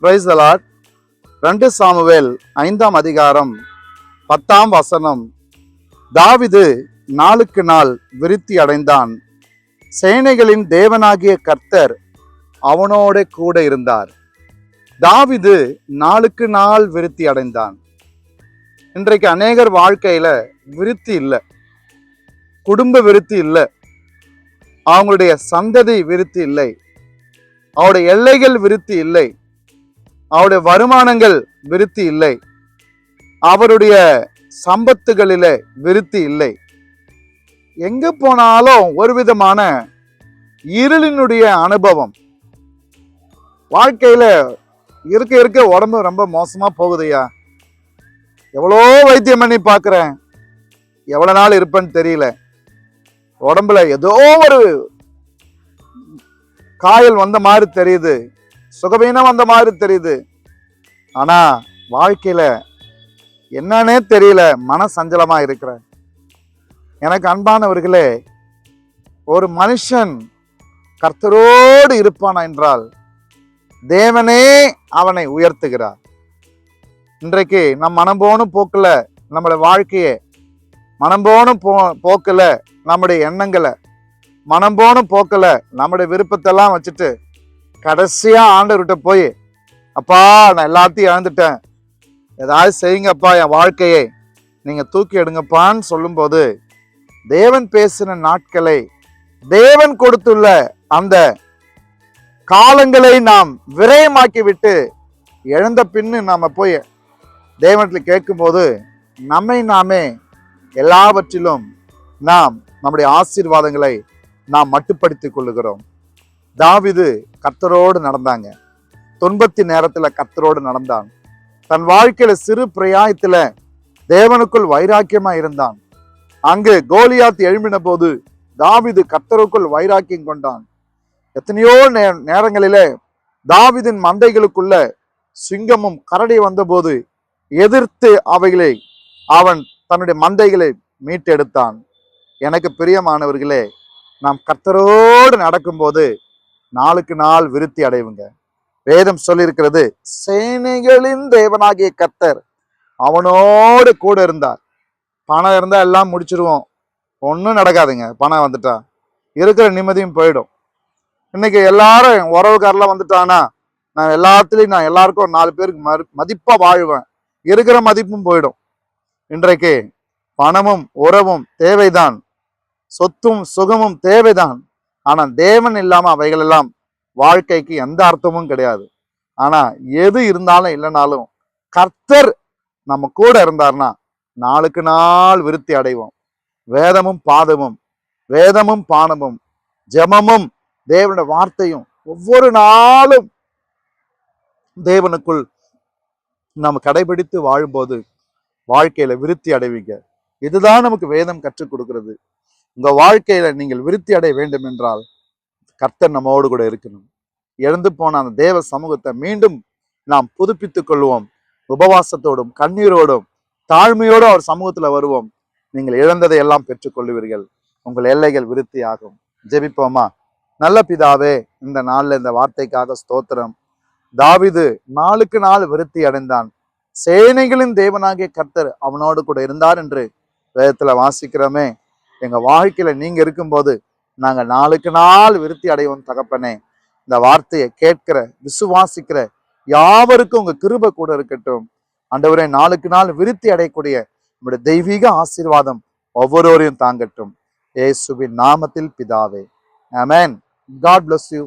Price Lord ரெண்டு Samuel ஐந்தாம் அதிகாரம் பத்தாம் வசனம். தாவிது நாளுக்கு நாள் விருத்தி அடைந்தான். சேனைகளின் தேவனாகிய கர்த்தர் அவனோட கூட இருந்தார். தாவிது நாளுக்கு நாள் விருத்தி அடைந்தான். இன்றைக்கு அநேகர் வாழ்க்கையில் விருத்தி இல்லை. குடும்ப விருத்தி இல்லை. அவங்களுடைய சந்ததி விருத்தி இல்லை. அவருடைய எல்லைகள் விருத்தி இல்லை. அவருடைய வருமானங்கள் விருத்தி இல்லை. அவருடைய சம்பத்துகளிலே விருத்தி இல்லை. எங்க போனாலும் ஒரு விதமான இருளினுடைய அனுபவம். வாழ்க்கையில இருக்க இருக்க உடம்பு ரொம்ப மோசமா போகுதுயா எவ்வளோ வைத்தியம் பண்ணி பார்க்குறேன். எவ்வளோ நாள் இருப்பேன்னு தெரியல. உடம்புல ஏதோ ஒரு காயல் வந்த மாதிரி தெரியுது. சுகவீனம் வந்த மாதிரி தெரியுது. ஆனால் வாழ்க்கையில் என்னன்னே தெரியல. மன சஞ்சலமாக இருக்கிறேன் எனக்கு அன்பானவர்களே ஒரு மனுஷன் கர்த்தரோடு இருப்பானா என்றால் தேவனே அவனை உயர்த்துகிறார். இன்றைக்கு நம் மனம் போன போக்குல நம்மளுடைய வாழ்க்கையை மனம் போன போ போக்கில் நம்முடைய எண்ணங்களை மனம் போன நம்முடைய விருப்பத்தெல்லாம் வச்சுட்டு கடைசியா ஆண்டவர்கிட்ட போய் அப்பா நான் எல்லாத்தையும் இழந்துட்டேன். ஏதாவது செய்யுங்கப்பா என் வாழ்க்கையை. நீங்க தூக்கி எடுங்கப்பான்னு சொல்லும்போது தேவன் பேசின நாட்களை தேவன் கொடுத்துள்ள அந்த காலங்களை நாம் விரயமாக்கி விட்டு இழந்த பின்னு நாம போய் தேவனத்தில் கேட்கும்போது நம்மை நாமே எல்லாவற்றிலும் நாம் நம்முடைய ஆசீர்வாதங்களை நாம் மட்டுப்படுத்திக் கொள்ளுகிறோம். தாவிது கத்தரோடு நடந்தாங்க. துன்பத்தி நேரத்தில் கத்தரோடு நடந்தான். தன் வாழ்க்கையில சிறு பிரயாயத்தில் தேவனுக்குள் வைராக்கியமா இருந்தான். அங்கு கோலியாத் எழும்பின போது தாவிது கத்தருக்குள் வைராக்கியம் கொண்டான். எத்தனையோ நே நேரங்களிலே தாவிதின் மந்தைகளுக்குள்ள சிங்கமும் கரடி வந்தபோது எதிர்த்து அவைகளை அவன் தன்னுடைய மந்தைகளை மீட்டெடுத்தான். எனக்கு பிரியமானவர்களே நாம் கத்தரோடு நடக்கும்போது நாளுக்கு நாள் விருத்தி அடைவுங்க. வேதம் சொல்லியிருக்கிறது சேனைகளின் தேவனாகிய கத்தர் அவனோடு கூட இருந்தார். பணம் இருந்தால் எல்லாம் முடிச்சிருவோம். ஒன்றும் நடக்காதுங்க. பணம் வந்துட்டா. இருக்கிற நிம்மதியும் போயிடும். இன்னைக்கு எல்லாரும் உறவுக்காரெல்லாம் வந்துட்டானா நான் எல்லாத்துலேயும் நான் எல்லாருக்கும் ஒரு நாலு பேருக்கு மறு மதிப்பாக வாழ்வேன். இருக்கிற மதிப்பும் போயிடும். இன்றைக்கு பணமும் உறவும் தேவைதான். சொத்தும் சுகமும் தேவைதான். ஆனா தேவன் இல்லாம அவைகள் எல்லாம் வாழ்க்கைக்கு எந்த அர்த்தமும் கிடையாது. ஆனா எது இருந்தாலும் இல்லைனாலும் கர்த்தர் நம்ம கூட இருந்தார்னா நாளுக்கு நாள் விருத்தி அடைவோம். வேதமும் பாதமும் வேதமும் பானமும் ஜெமமும் தேவனோட வார்த்தையும் ஒவ்வொரு நாளும் தேவனுக்குள் நம்ம கடைபிடித்து வாழும்போது வாழ்க்கையில விருத்தி அடைவீங்க. இதுதான் நமக்கு வேதம் கற்றுக் கொடுக்கிறது. உங்க வாழ்க்கையில நீங்கள் விருத்தி அடைய வேண்டும் என்றால் கர்த்தர் நம்மோடு கூட இருக்கணும். இழந்து போன அந்த தேவ சமூகத்தை மீண்டும் நாம் புதுப்பித்துக் கொள்வோம். உபவாசத்தோடும் கண்ணீரோடும் தாழ்மையோடும் அவர் சமூகத்துல வருவோம். நீங்கள் இழந்ததை எல்லாம் பெற்றுக்கொள்ளுவீர்கள் உங்கள் எல்லைகள் விருத்தி ஆகும். ஜெபிப்போமா? நல்ல பிதாவே இந்த நாள்ல இந்த வார்த்தைக்காக ஸ்தோத்திரம். தாவிது நாளுக்கு நாள் விருத்தி அடைந்தான். சேனைகளின் தேவனாகிய கர்த்தர் அவனோடு கூட இருந்தார் என்று வேதத்தில் வாசிக்கிறோமே. எங்கள் வாழ்க்கையில் நீங்கள் இருக்கும்போது நாங்கள் நாளுக்கு நாள் விருத்தி அடைவோம் தகப்பனே. இந்த வார்த்தையை கேட்கிற விசுவாசிக்கிற யாவருக்கும் உங்கள் கிருப கூட இருக்கட்டும். ஆண்டவரே நாளுக்கு நாள் விருத்தி அடையக்கூடிய நம்முடைய தெய்வீக ஆசீர்வாதம் ஒவ்வொருவரையும் தாங்கட்டும். ஏசுவின் நாமத்தில் பிதாவே. அமேன் காட் பிளஸ் யூ